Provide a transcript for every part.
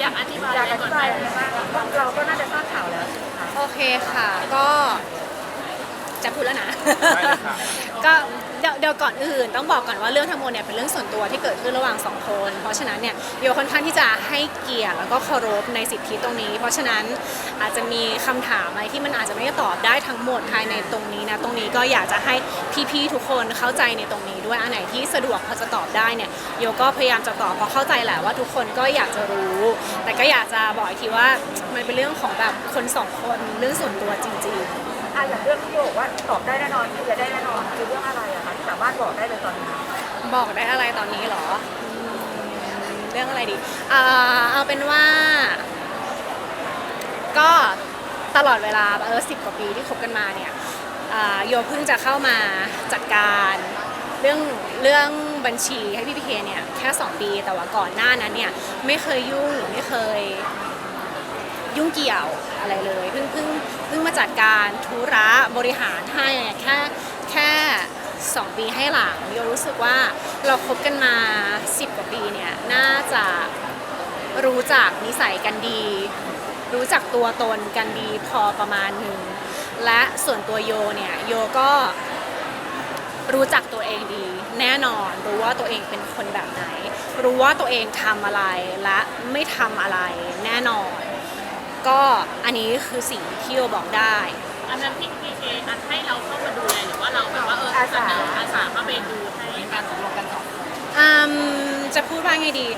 อยากอธิบายอยากอะไรอก่อธินไหมบายอะไรบ้างเราก็น่าจะทราบข่าวแล้วใช่ไหมคะ โอเคค่ะ ก็จะพูดแล้วนะได้เลยค่ะก็ เดี๋ยวเดี๋ยวก่อนอื่นต้องบอกก่อนว่าเรื่องทั้งหมดเนี่ยเป็นเรื่องส่วนตัวที่เกิดขึ้นระหว่างสองคน เพราะฉะนั้นเนี่ยโยค่อนข้างที่จะให้เกียรติแล้วก็เคารพในสิทธิตรงนี้ เพราะฉะนั้นอาจจะมีคำถามอะไรที่มันอาจจะไม่ได้ตอบได้ทั้งหมดภายในตรงนี้นะตรงนี้ก็อยากจะให้พี่ๆทุกคนเข้าใจในตรงนี้ด้วยอันไหนที่สะดวกพอจะตอบได้เนี่ยโยก็พยายามจะตอบเพราะเข้าใจแหละว่าทุกคนก็อยากจะรู้ แต่ก็อยากจะบอกอีกทีว่ามันเป็นเรื่องของแบบคนสองคนเรื่องส่วนตัวจริง ๆ อะอย่างเรื่องที่บอกว่าตอบได้แน่นอนคลียร์ได้แน่นอนคือเรื่องอะไรอะคะที่สามารถบอกได้เลยตอนนี้บอกได้อะไรตอนนี้เหรออืมเรื่องอะไรดีอ่าเอาเป็นว่า ก็ตลอดเวลาเออสิบกว่าปีที่คบกันมาเนี่ยอ่าโยเพิ่งจะเข้ามาจัดการเรื่องเรื่องบัญชีให้พี่พีเคเนี่ยแค่ 2 ปีแต่ว่าก่อนหน้านั้นเนี่ยไม่เคยยุ่งหรือไม่เคย ยุ่งเกี่ยวอะไรเลยเพิ่งเพิ่ง พิ่งมาจัดการธุระบริหารให้แค่แค่สองปีให้หลังโยรู้สึกว่าเราคบกันมา 10 กว่าปีเนี่ยน่าจะรู้จักนิสัยกันดี รู้จักตัวตนกันดีพอประมาณหนึ่งและส่วนตัวโยเนี่ยโยก็รู้จักตัวเองดี แน่นอนรู้ว่าตัวเองเป็นคนแบบไหน รู้ว่าตัวเองทำอะไรและไม่ทำอะไรแน่นอน ก็อันนี้คือสิ่งที่โยบอกได้ อันนั้นพี่พีเคอันให้เราเข้ามาดูแลหรือว่าเราแบบว่าเออเสนออาสาเข้าไปดูให้การตกลงกันสองอืมจะพูดว่าไงดี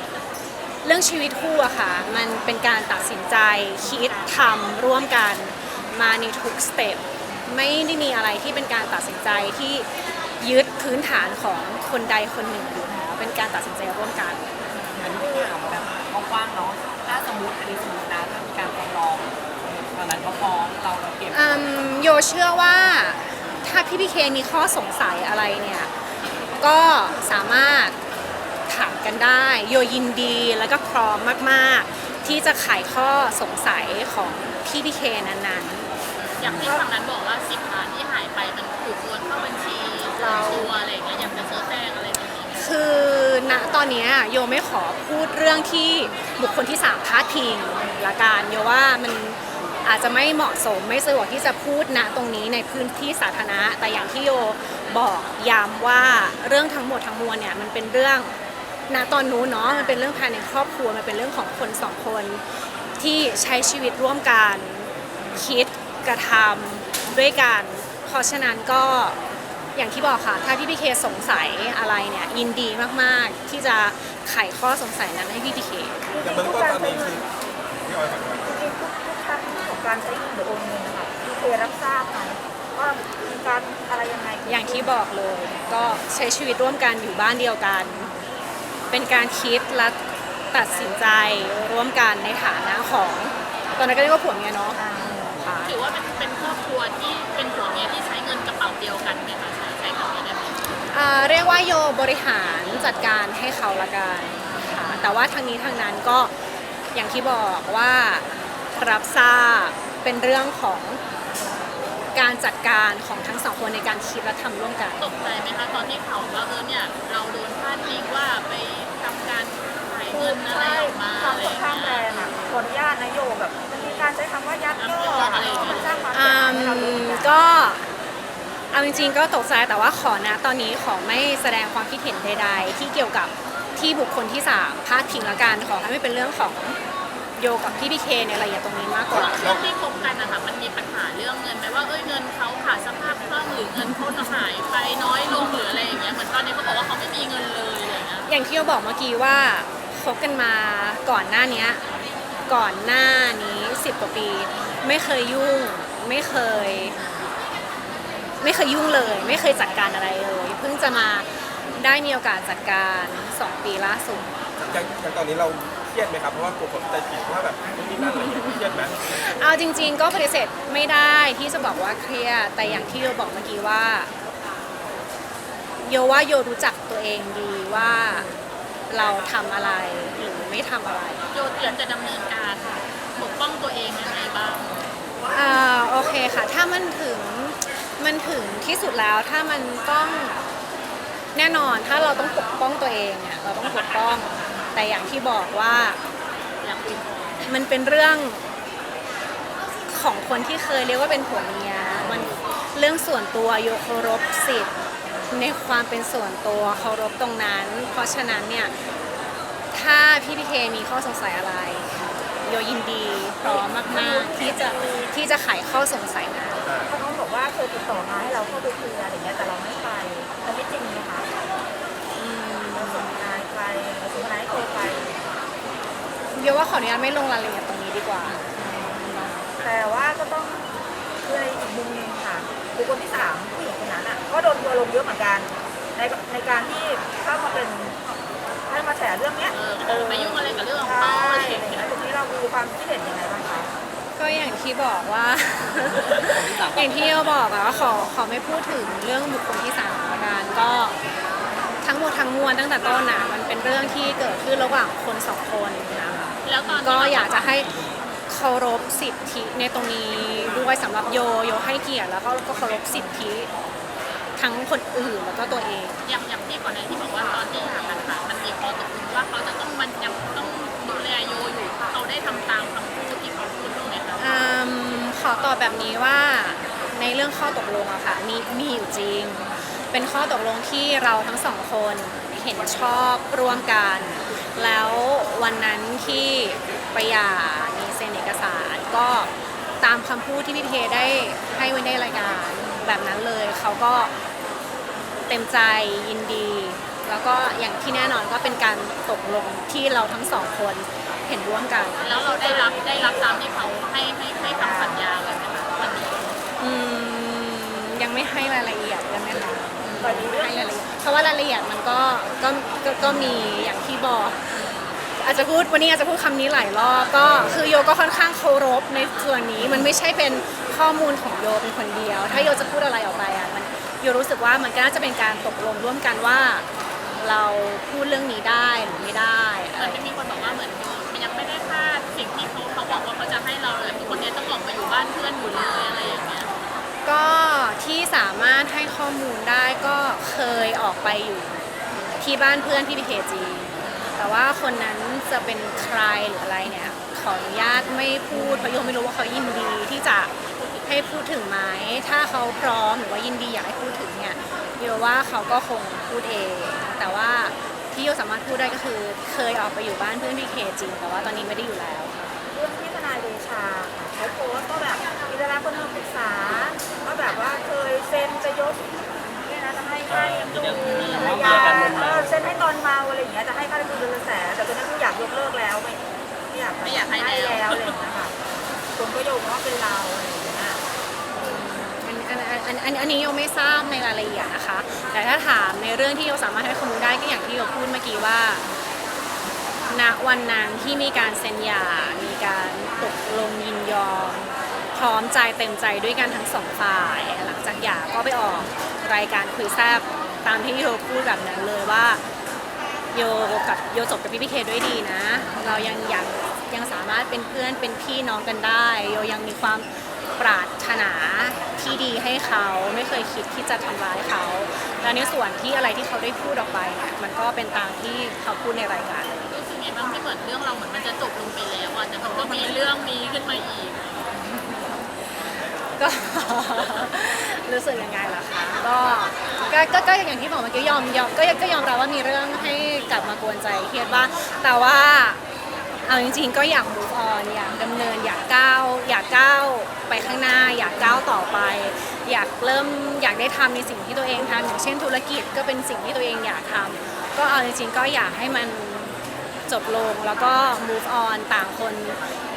เรื่องชีวิตคู่อะค่ะ มันเป็นการตัดสินใจคิดทำร่วมกันมาในทุกสเต็ปไม่ได้มีอะไรที่เป็นการตัดสินใจที่ยึดพื้นฐานของคนใดคนหนึ่งอยู่แล้วเป็นการตัดสินใจร่วมกัน อันนี้ถามแบบกว้างๆเนาะถ้าสมมติอันนี้สมมตินะถ้ามีการฟ้องร้องต อนนั้นเขาฟ้องเราเราเก็บอืมโยเชื่อว่าถ้าพี่พีเคมีข้อสงสัยอะไรเนี่ย ก็สามารถถามกันได้ โยยินดีแล้วก็พร้อมมากๆ ที่จะไขข้อสงสัยของพี่พีเคนั้นๆ อย่างที่ฝั่งนั้นบอกว่าสิบล้านที่หายไปมันถูกโอนเข้าบัญชีตัวอะไรอย่างเงี้ยอยากจะชี้แจงอะไรตรงนี้ไหมคือณตอนเนี้ยโยไม่ขอพูดเรื่องที่บุคคลที่สามพาดพิงละกันโยว่ามัน อาจจะไม่เหมาะสมไม่สะดวกที่จะพูดณตรงนี้ในพื้นที่สาธารณะ แต่อย่างที่โยบอกย้ำว่าเรื่องทั้งหมดทั้งมวลเนี่ยมันเป็นเรื่องณตอนนู้นเนาะมันเป็นเรื่องภายในครอบครัวมันเป็นเรื่องของคนสองคน ที่ใช้ชีวิตร่วมกันคิดกระทำด้วยกัน เพราะฉะนั้นก็อย่างที่บอกค่ะ ถ้าพี่พีเคสงสัยอะไรเนี่ยยินดีมากๆ ที่จะไขข้อสงสัยนั้นให้พี่พีเค แต่เบื้องต้นตอนนี้คือพี่ออยก่อน การใช้เงินหรือโอนเงินนะคะพีเครับทราบไหมว่ามีการอะไรยังไงอย่างที่บอกเลย ก็ใช้ชีวิตร่วมกันอยู่บ้านเดียวกัน เป็นการคิดและตัดสินใจร่วมกันในฐานะของ ตอนนั้นก็เรียกว่าผัวเมียเนาะอ่าค่ะถือว่าเป็นเป็นครอบครัวที่เป็นผัวเมียที่ใช้เงินกระเป๋าเดียวกันไหมคะใช้ใช้คำนี้ได้ไหมอ่าเรียกว่าโยบริหารจัดการให้เขาละกันค่ะแต่ว่าทางนี้ทางนั้นก็อย่างที่บอกว่า รับทราบเป็นเรื่องของการจัดการของทั้งสองคนในการคิดและทำร่วมกัน ตกใจไหมคะตอนที่เขาว่าเออเนี่ยเราโดนพาดพิงว่าไปทำการขายคืเงิอนอะไรใช่ออกมาควาอะมไรค่อนข้างแรงอะขออนุญาตนะโยแบบมันมีการใช้คำว่ายักยอกอะมันสร้างความเสียอืหายมให้เราด้วยเหมือนกันก็เอาจริงๆก็ตกใจแต่ว่าขอนะตอนนี้ขอไม่แสดงความคิดเห็นใดๆ ที่เกี่ยวกับที่บุคคลที่สามพาดพิงละกันขอให้ไม่เป็นเรื่องของ โยกับพี่พีเคในรายละเอียดตรงนี้มากกว่า ช่วงที่คบกันนะคะมันมีปัญหาเรื่องเงินไหมว่าเอ้ยเงินเขาขาดสภาพคล่องหรือเงินเขาหายไปน้อยลงหรืออะไรอย่างเงี้ยเหมือนตอนนี้เขาบอกว่าเขาไม่มีเงินเลยอะไรอย่างเงี้ยอย่างที่โยบอกเมื่อกี้ว่าคบกันมาก่อนหน้าเนี้ยก่อนหน้านี้สิบกว่าปี ไม่เคยยุ่งไม่เคย ไม่เคยยุ่งเลย ไม่เคยจัดการอะไรเลยเพิ่งจะมาได้มีโอกาสจัดการสองปีล่าสุด อย่างอย่างตอนนี้เราเค รียดไหมครับ เพราะว่ากลัวคนใจผิดว่าแบบนู่นนี่นั่นอะไรอย่างเงี้ยเครียดไหมเอาจริง ๆ ก็ปฏิเสธไม่ได้ที่จะบอกว่าเครียดแต่อย่างที่โยบอกเมื่อกี้ว่า โยว่าโยรู้จักตัวเองดีว่าเราทำอะไรหรือไม่ทำอะไร โยเตรียมจะดำเนินการปกป้องตัวเองยังไงบ้าง อ่าโอเคค่ะ ถ้ามันถึงมันถึงที่สุดแล้วถ้ามันต้องแน่นอนถ้าเราต้องปกป้องตัวเองเนี่ยเราต้องปกป้อง แต่อย่างที่บอกว่ามันเป็นเรื่องของคนที่เคยเรียกว่าเป็นผัวเมียมันเรื่องส่วนตัวโยเคารพสิทธิ์ในความเป็นส่วนตัวเคารพตรงนั้น เพราะฉะนั้นเนี่ยถ้าพี่พีเคมีข้อสงสัยอะไรโยยินดีพร้อมมากๆที่จะที่จะไขข้อสงสัยนั้นเขาบอกว่าเคยติดต่อมาให้เราเข้าไปคลียอะไรอย่างเงี้ยแต่เราไม่ไปอันนี้จริงไหมคะเราส่งนายไป เราส่งนายให้เคยไปโยว่าขออนุญาตไม่ลงรายละเอียดตรงนี้ดีกว่า แต่ว่าก็ต้องคือในอีกมุมหนึงค่ะบุคคลที่สามผู้หญิงคนนั้นอะก็โดนทัวร์ลงเยอะเหมือนกัน ในในการที่เข้ามาเป็นให้มาแฉเรื่องเนี้ยเออไม่ยุ่งอะไรกับเรื่องของใช่เขาอะไรอย่างเงี้ยแล้วตรงนี้เราดูความคิดเห็นยังไงบ้างคะก็อย่างที่บอกว่า อย่างที่เราบอกอะว่าขอขอไม่พูดถึงเรื่องบุคคลที่สามละกันก็ ทั้งหมดทั้งมวลตั้งแต่ต้นอะมันเป็นเรื่องที่เกิดขึ้นระหว่างคนสองคนนะคะแล้วตอนนี้ก็อยากจะให้เคารพสิทธิในตรงนี้ด้วยสำหรับโยโยให้เกียรติแล้วก็ก็เคารพสิทธิทั้งคนอื่นแล้วก็ตัวเอง อย่างอย่างที่ก่อนหน้าที่บอกว่าตอนที่หากันค่ะมันมีข้อตกลงว่าเขาจะต้องมันยังต้องดูแลโยอยู่เขาได้ทำตามคำพูดที่เขาพูดตรงไหมคะอืมขอตอบแบบนี้ว่าในเรื่องข้อตกลงอะค่ะมีมีอยู่จริง เป็นข้อตกลงที่เราทั้งสองคนเห็นชอบร่วมกัน แล้ววันนั้นที่ไปหย่ามีเซ็นเอกสารก็ตามคำพูดที่พี่เพได้ให้ไว้ในรายการแบบนั้นเลยเขาก็เต็มใจยินดี แล้วก็อย่างที่แน่นอนก็เป็นการตกลงที่เราทั้งสองคนเห็นร่วมกัน แล้วเราได้รับได้รับตามที่เขาให้ให้ให้คำสัญญากันไหมคะวันนี้อืมยัง ไม่ให้รายละเอียดกันไหมคะตอนนี้เรื่องให้รายละเอียดเพราะว่ารายละเอียดมันก็ก็ก็ก็มีอย่างที่บอก อาจจะพูดวันนี้อาจจะพูดคำนี้หลายรอบก็คือโยก็ค่อนข้างเคารพในส่วนนี้มันไม่ใช่เป็นข้อมูลของโยเป็นคนเดียว ถ้าโยจะพูดอะไรออกไปอะมันโยรู้สึกว่ามันก็น่าจะเป็นการตกลงร่วมกันว่า เราพูดเรื่องนี้ได้หรือไม่ได้เหมือนมีคนบอกว่าเหมือนมันยังไม่ได้คาดสิ่งที่เขาเขาบอกว่าเขาจะให้เราเลยที่คนนี้ต้องออกมาอยู่บ้านเพื่อนอยู่เลยอะไรอย่างเงี้ย ก็ที่สามารถให้ข้อมูลได้ก็เคยออกไปอยู่ที่บ้านเพื่อนที่พีเคจีแต่ว่าคนนั้นจะเป็นใครหรืออะไรเนี่ย ขออนุญาตไม่พูดเพราะโยไม่รู้ว่าเขายินดีที่จะให้พูดถึงไหมถ้าเขาพร้อมหรือว่ายินดีอยากให้พูดถึงเนี่ยโยว่าเขาก็คงพูดเอง แต่ว่าที่โยสามารถพูดได้ก็คือ เคยออกไปอยู่บ้านเพื่อนพีเคจริง แต่ว่าตอนนี้ไม่ได้อยู่แล้ว เรื่องที่ทนายเดชาเขาโพสต์ก็แบบมีดาราคนหนึงปรึกษาแบบว่าเคยเซ็นจะยกเนี่ยนะจะให้ค่าเลี้ยงดูภรรยาเออเซ็นให้ตอนเมาอะไรอย่างเงี้ยจะให้ค่าเลี้ยงดูเดือนละแสนแต่ตอนนั้นก็อยากยกเลิกแล้วไม่ไม่อยากไม่อยากให้แล้วแล้วอะไรอย่างเงี้ยค่ะคนก็โยงว่าเป็นเราอะไรอย่างเงี้ยอันอันอันอันอันนี้โยไม่ทราบในรายละเอียดนะคะ แต่ถ้าถามในเรื่องที่โยสามารถให้ข้อมูลได้ก็อย่างที่โยพูดเมื่อกี้ว่าณวันนั้นที่มีการเซ็นหย่ามีการตกลง พร้อมใจเต็มใจด้วยกันทั้งสองฝ่าย หลังจากหย่าก็ไปออกรายการคุยแซบตามที่โยพูดแบบนั้นเลยว่าโยกับโยจบกับพี่พีเคด้วยดีนะ เรายังยังยังสามารถเป็นเพื่อนเป็นพี่น้องกันได้ โยยังมีความปรารถนาที่ดีให้เขาไม่เคยคิดที่จะทำร้ายเขาและในส่วนที่อะไรที่เขาได้พูดออกไปเนี่ยมันก็เป็นตามที่เขาพูดในรายการเลยรู้สึกไงบ้างที่เหมือนเรื่องเราเหมือนมันจะจบลงไปแล้วอะแต่มันก็มีเรื่องนี้ขึ้นมาอีก รู้สึกยังไงล่ะคะก็ก็ก็ก็อย่างที่บอกเมื่อกี้ยอมยอมก็ก็ยอมรับว่ามีเรื่องให้กลับมากวนใจเครียดบ้างแต่ว่าเอาจริงๆก็อยาก move on อยากดำเนินอยากก้าวอยากก้าวไปข้างหน้า อยากก้าวต่อไป อยากเริ่มอยากได้ทำในสิ่งที่ตัวเองทำอย่างเช่นธุรกิจก็เป็นสิ่งที่ตัวเองอยากทำก็เอาจริงๆก็อยากให้มันจบลงแล้วก็ move on ต่างคน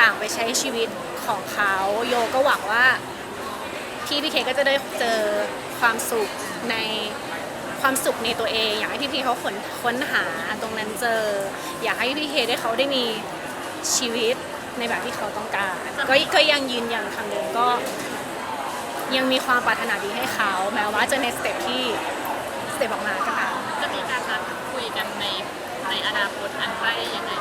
ต่างไปใช้ชีวิตของเขา โยก็หวังว่า พี่พีเคก็จะได้เจอความสุขในความสุขในตัวเอง อยากให้พี่พีเขาค้นค้นหาตรงนั้นเจอ อยากให้พี่เคได้เขาได้มีชีวิตในแบบที่เขาต้องการ ก็ก็ยังยืนยันคำเดิมก็ ยังมีความปรารถนาดีให้เขา แม้ว่าจะในสเต็ปที่สเต็ปออกมาก็ตามจะมีการนัดคุยกันในในอนาคตอันใกล้ยังไง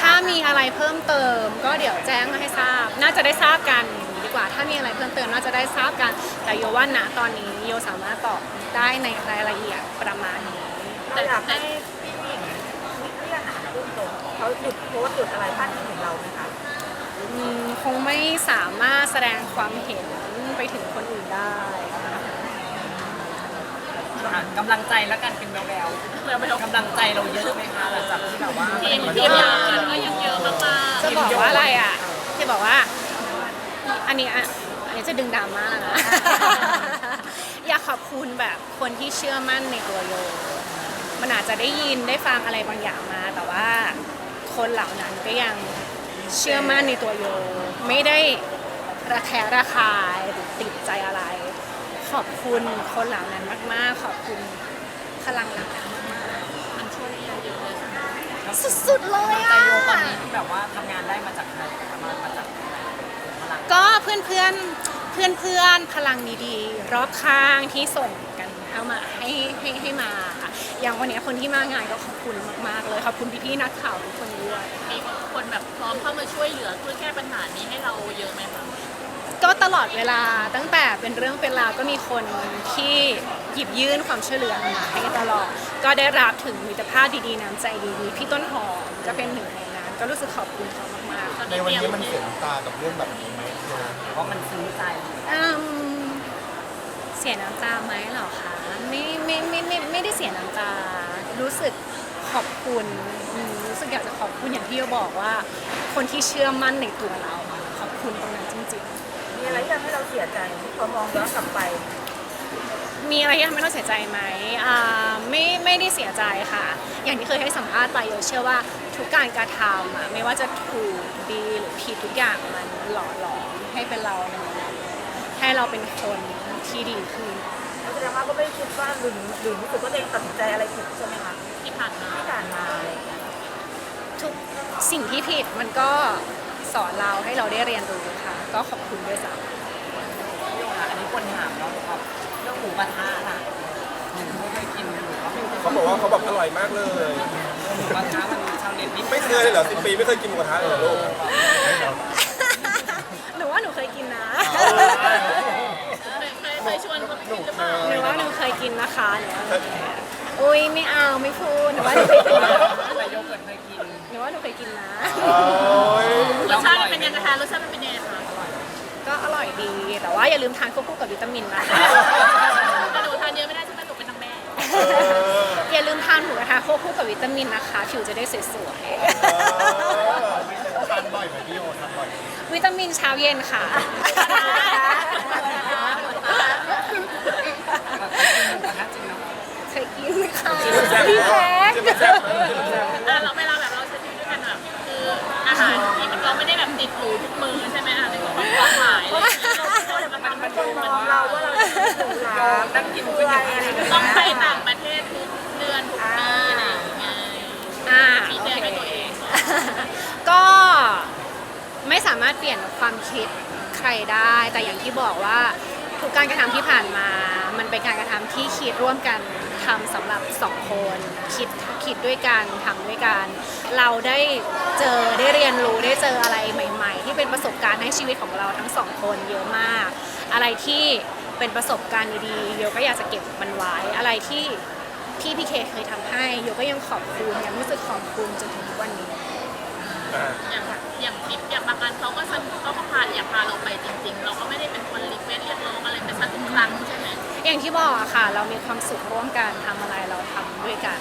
ถ้ามีอะไรเพิ่มเติม ก็เดี๋ยวแจ้งให้ทราบ น่าจะได้ทราบกัน กว่า ถ้ามีอะไรเพิ่มเติมน่าจะได้ทราบกัน แต่โยว่าณตอนนี้โยสามารถตอบได้ในรายละเอียดประมาณนี้เราอยากให้พี่ผู้หญิงเรียกหาเรื่องตรงเขาหยุดโพสต์หยุดอะไรพลาดพิงถึงเราไหมคะอืมคงไม่สามารถแสดงความเห็นไปถึงคนอื่นได้ค่ะอะกำลังใจแล้วกันเป็นแววเราไปเอาๆกำลังใจเราเยอะไหมคะหลังจากที่แบบว่าทีมทีมงานก็ยังเยอะมากๆจะบอกว่าอะไรอะจะบอกว่า อันนี้อะอันนี้จะดึงดราม่านะ อยากขอบคุณแบบคนที่เชื่อมั่นในตัวโย มันอาจจะได้ยินได้ฟังอะไรบางอย่างมา แต่ว่าคนเหล่านั้นก็ยังเชื่อมั่นในตัวโย ไม่ได้ระแคะระคายหรือติดใจอะไร ขอบคุณคนเหล่านั้นมาก ๆ ขอบคุณพลังเหล่านั้นมากมันช่วยเราเยอะเลยใช่ไหมๆสุดๆเลยใจอะโยตอนนี้ที่แบบว่าทำงานได้มาจากใครมามาจากพลัง ก็เพื่อนเพื่อนเพื่อนเพื่อนๆพลังดีๆ รอบข้างที่ส่งกันเข้ามาให้ให้ให้มาค่ะอย่างวันนี้คนที่มางานก็ขอบคุณมากๆเลยขอบคุณพี่ๆนักข่าวทุกคนด้วยมีคนแบบพร้อมเข้ามาช่วยเหลือเพื่อแก้ปัญหานี้ให้เราเยอะไหมคะก็ตลอดเวลาตั้งแต่เป็นเรื่องเป็นราวก็มีคนที่หยิบยื่นความช่วยเหลือมาให้ตลอด ก็ได้รับถึงมิตรภาพดีๆน้ำใจดีๆพี่ต้นหอมก็เป็นหนึ่งในนั้นก็รู้สึกขอบคุณเขามากๆ ในวันนี้มันเสียน้ำตากับเรื่องแบบนี้ไหมโยเพราะมันซื้อใจอืมเสียน้ำตาไหมเหรอคะไม่ไม่ไม่ไม่ไม่ได้เสียน้ำตา รู้สึกขอบคุณอืมรู้สึกอยากจะขอบคุณอย่างที่โยบอกว่า คนที่เชื่อมั่นในตัวเราขอบคุณตรงนั้นจริงมีอะไรที่ทำให้เราเสียใจพอมองย้อนกลับไปๆมีอะไรที่ทำให้เราเสียใจไหมอ่าไม่ไม่ได้เสียใจค่ะ อย่างที่เคยให้สัมภาษณ์ไปโยเชื่อว่าทุกการกระทำอะไม่ว่าจะถูกดีหรือผิดทุกอย่างมันหล่อหลอมให้เป็นเราในวันนั้นให้เราเป็นคนที่ดีขึ้นแสดงว่าก็ไม่ได้คิดว่าหรือหรือรู้สึกว่าตัวเองตัดสินใจอะไรผิดใช่ไหมคะที่ผ่านมาที่ผ่านมาอะไรอย่างเงี้ยทุกสิ่งที่ผิดมันก็สอนเราให้เราได้เรียนรู้ค่ะ ก็ขอบคุณด้วยซ้ำโยค่ะอันนี้คนถามเนาะแบบเรื่องหมูกระทะล่ะหนูไม่เคยกินหรือว่าไม่ เขาบอกว่าเขาแบบอร่อยมากเลยหมูกระทะมันชาวเน็ตนี่ไม่เคยเลยเหรอสิบปีไม่เคยกินหมูกระทะเลยเหรอลูกหนูว่าหนูเคยกินนะเคยเคยเคยชวนเขาไปกินหรือเปล่าหนูว่าหนูเคยกินนะคะหนูว่าหนูเคยอุ้ยไม่เอาไม่พูดหนูว่าหนูเคยกินนะแต่โยเกิร์ตเคยกินหนูว่าหนูเคยกินนะ โอ้ยรสชาติมันเป็นยังไงคะรสชาติมันเป็นยังไงคะก็อร่อยดี แต่ว่าอย่าลืมทานควบคู่กับวิตามินนะคะ อย่าลืมทานหมูกระทะควบคู่กับวิตามินนะคะ ผิวจะได้สวยทานบ่อยไหมพี่โยทานบ่อยไหมๆ วิตามินเช้าเย็นค่ะแบบกินหมูกระทะจริงเนาะเคยกินไหมคะจิ้มแซ่บพี่แท็กจิ้มแซ่บจิ้มแซ่บอะเราเวลาแบบเราใช้ชีวิตด้วยกันแบบคืออาหารที่มันเราไม่ได้แบบติดหรูทุกมื้อใช่ไหมอะในความหลากหลายอะไรอย่างเงี้ยเรามันมันคนมองเราว่าเราถูกหลาโยนั่งกินเป็นอย่างไรต้องไปต่างป อ่าอ่าโอเคก็ไม่สามารถเปลี่ยนความคิดใครได้ แต่อย่างที่บอกว่าทุกการกระทำที่ผ่านมา มันเป็นการกระทำที่คิดร่วมกันทำสำหรับสองคนคิดคิดด้วยกันทำด้วยกัน เราได้เจอได้เรียนรู้ได้เจออะไรใหม่ ๆ ที่เป็นประสบการณ์ให้ชีวิตของเราทั้งสองคนเยอะมาก อะไรที่เป็นประสบการณ์ดีๆโยก็อยากจะเก็บมันไว้อะไรที่ ที่พี่เคเคยทำให้โยก็ยังขอบคุณยังรู้สึกขอบคุณจนถึงทุกวันนี้อะอย่างอย่างทริปอย่างบางการเขาก็สนุกเขาก็พาอยากพาเราไปจริง ๆ เราก็ไม่ได้เป็นคนรีเควสเรียกร้องอะไรไปสักทุกครั้งใช่ไหมอย่างที่บอกอะค่ะ เรามีความสุขร่วมกันทำอะไรเราทำด้วยกัน